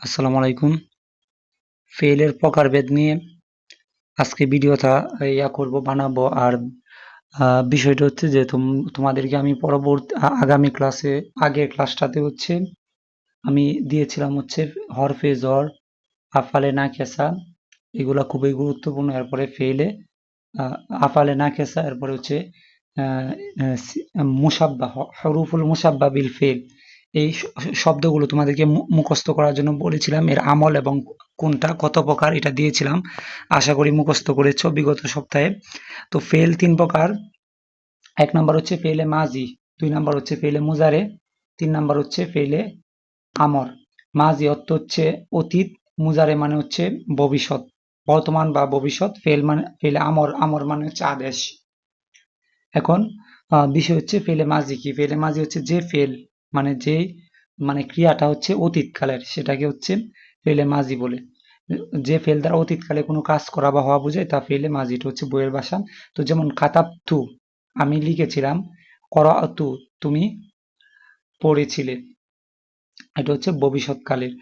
আসসালামু আলাইকুম। ফেলের প্রকারভেদ নিয়ে আজকে ভিডিওটা ইয়া করব, বানাবো। আর বিষয়টা হচ্ছে যে তোমাদেরকে আমি পরবর্তী আগামী ক্লাসে, আগের ক্লাসটাতে হচ্ছে আমি দিয়েছিলাম হচ্ছে হরফে জ্বর আফালে না খেসা, এগুলা খুবই গুরুত্বপূর্ণ। এরপরে ফেলে আফালে না খেসা, এরপরে হচ্ছে মুসাব্বা হরুফুল মুসাব্বা বিল ফেল এই শব্দগুলো তোমাদেরকে মুখস্থ করার জন্য বলেছিলাম। এর আমল এবং কোনটা, কত প্রকার, এটা দিয়েছিলাম। আশা করি মুখস্থ করেছ বিগত সপ্তাহে। তো ফেল তিন প্রকার। এক নম্বর হচ্ছে ফেলে মাজি, দুই নম্বর হচ্ছে ফেলে মুজারে, তিন নম্বর হচ্ছে ফেলে আমর। মাজি অর্থ হচ্ছে অতীত, মুজারে মানে হচ্ছে ভবিষ্যৎ। বর্তমান বা ভবিষ্যৎ ফেল মানে ফেলে আমর আমর মানে হচ্ছে আদেশ। এখন বিষয় হচ্ছে ফেলে মাজি কি? ফেলে মাজি হচ্ছে যে ফেল মানে যে মানে ক্রিয়াটা হচ্ছে অতীতকালের, সেটাকে হচ্ছে ফেলে মাজি বলে। যে ফেল দ্বারা অতীতকালে কোনো কাজ করা বা হওয়া বোঝায়, তা ফেলে মাজি এটা হচ্ছে বইয়ের ভাষা। তো যেমন কাতাব তু আমি লিখেছিলাম করা তু তুমি পড়েছিলে। এটা হচ্ছে ভবিষ্যৎকালের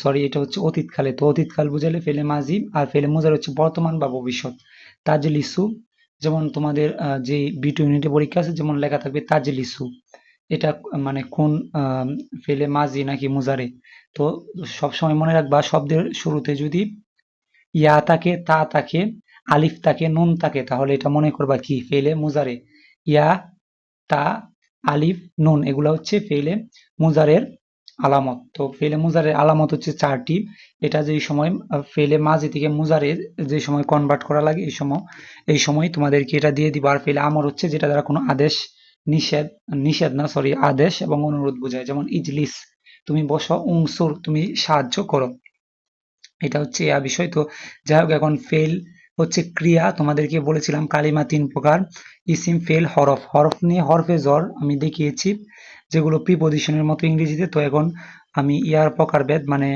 সরি এটা হচ্ছে অতীতকালে। তো অতীতকাল বুঝালে ফেলে মাজি আর ফেলে মোজার হচ্ছে বর্তমান বা ভবিষ্যৎ। তাজলিসু যেমন তোমাদের যে বিটু ইউনিটে পরীক্ষা আছে, যেমন লেখা থাকবে তাজলিসু এটা মানে কোন ফেলে মাজি নাকি মুজারে। তো সবসময় মনে রাখবা, শব্দের শুরুতে যদি ইয়া থাকে, তা থাকে, আলিফ থাকে, নুন থাকে, তাহলে এটা মনে করবা কি? ফেলে মুজারে। ইয়া, তা, আলিফ, নুন, এগুলো হচ্ছে ফেলে মুজারের আলামত। তো ফেলে মুজারের আলামত হচ্ছে চারটি। এটা যেই সময় ফেলে মাঝি থেকে মুজারে যে সময় কনভার্ট করা লাগে, এই সময় এই সময় তোমাদেরকে এটা দিয়ে দিবা। আর ফেলে আমর হচ্ছে যেটা দ্বারা কোনো আদেশ নিষেধ নিষেধ না সরি আদেশ এবং অনুরোধ বোঝায়। যেমন ইজলিস, তুমি বসো, উংসুর, তুমি সাহায্য করো। এটা হচ্ছে এ বিষয়। তো যাই হোক, এখন ফেল হচ্ছে ক্রিয়া। তোমাদেরকে বলেছিলাম কালিমা তিন প্রকার। ইসিম, ফেল, হরফ। হরফ নিয়ে হরফে জ্বর আমি দেখিয়েছি। যেগুলো প্রিপোজিশনের মতো ইংরেজিতে, তো এখন আমি ইয়ার প্রকারভেদ মানে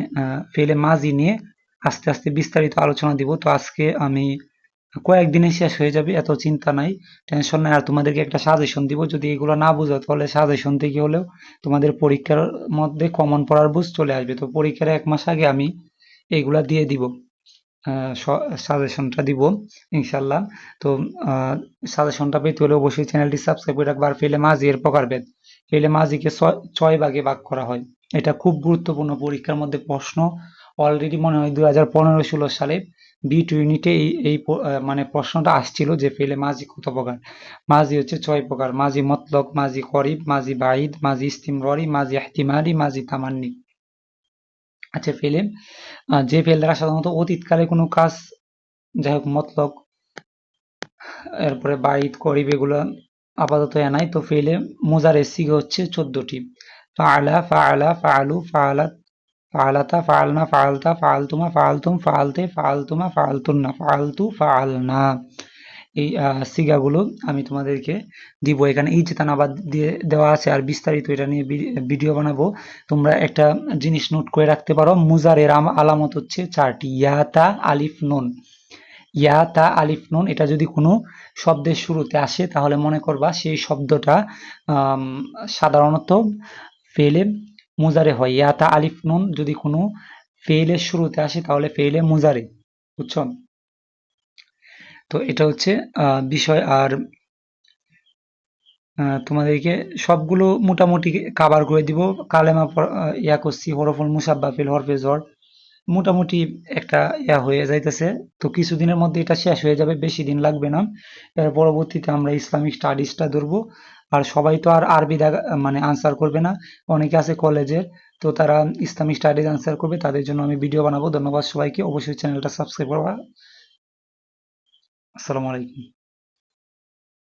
ফেলে মাজি নিয়ে আস্তে আস্তে বিস্তারিত আলোচনা দিব। তো আজকে আমি কয়েকদিনে শেষ হয়ে যাবে, এত চিন্তা নাই টেনশন নাই। আর তোমাদেরকে একটা সাজেশন দিব, যদি এগুলো না বুঝো, তাহলে সাজেশন থেকে হলেও তোমাদের পরীক্ষার মধ্যে কমন পড়ার বুঝ চলে আসবে। তো পরীক্ষার এক মাস আগে আমি এগুলা দিয়ে দিব সাজেশনটা দিব ইনশাল্লাহ তো সাজেশনটা পেতে হলে অবশ্যই চ্যানেলটি সাবস্ক্রাইব করে রাখব, আর ফেলে মাঝি এর প্রকারভেদ ফেলে মাঝিকে ছয় ভাগে ভাগ করা হয়। এটা খুব গুরুত্বপূর্ণ পরীক্ষার মধ্যে প্রশ্ন। অলরেডি মনে হয় দুই হাজার পনেরো ষোলো সালে বি টু ইউনিটে এই এই মানে প্রশ্নটা আসছিল যে ফেলে মাঝি কত প্রকার? মাঝি হচ্ছে ছয় প্রকার। মাঝি মতলক মাঝি করিব মাঝি বাঈদ মাঝি ইস্তিমররি মাঝি এহতিমারি মাঝি তামান্নি। আচ্ছা ফেলে যে ফেল দ্বারা সাধারণত অতীতকালে কোনো কাজ, যাই হোক মতলক এরপরে বাঈদ, করিব এগুলো আপাতত নাই তো ফেলে মোজারের সিগে হচ্ছে চোদ্দটি। ফাআলা ফাআলা, ফাআলু, ফাআলাত, ফাআলাতা, ফাআলনা, ফাআলতা, ফাআলতুমা, ফাআলতুম, ফাআলতে, ফাআলতুমা, ফাআলতুন্না, ফাআলতু, ফাআলনা। এই সিগাগুলো আমি তোমাদেরকে দিব। এখানে এই চেতনাবাদ দিয়ে দেওয়া আছে আর বিস্তারিত এটা নিয়ে ভিডিও বানাবো। তোমরা একটা জিনিস নোট করে রাখতে পারো। মুজারের আলামত হচ্ছে চারটি। ইয়াতা, আলিফ, নুন। ইয়াতা আলিফ, নুন, এটা যদি কোনো শব্দের শুরুতে আসে, তাহলে মনে করবা সেই শব্দটা সাধারণত ফেলে মুজারে হয়। ইয়াতা আলিফ, নুন যদি কোনো ফেলের শুরুতে আসে, তাহলে ফেলে মুজারে, বুঝছ? তো এটা হচ্ছে বিষয়। আর তোমাদেরকে সবগুলো মোটামুটি কাবার করে দিব। কালেমা ইয়া করছি, হরফুল মুসাব্বা ফিল হরফে জ্বর। মোটামুটি একটা ইয়া হয়ে যাইতেছে। তো কিছুদিনের মধ্যে এটা শেষ হয়ে যাবে, বেশি দিন লাগবে না। এর পরবর্তীতে আমরা ইসলামিক স্টাডিজটা ধরবো। আর সবাই তো আর আরবি মানে আনসার করবে না। অনেকে আছে কলেজের তো তারা ইসলামিক স্টাডিজ আনসার করবে। তাদের জন্য আমি ভিডিও বানাবো। ধন্যবাদ সবাইকে। অবশ্যই চ্যানেলটা সাবস্ক্রাইব করবা। আসসালামু আলাইকুম।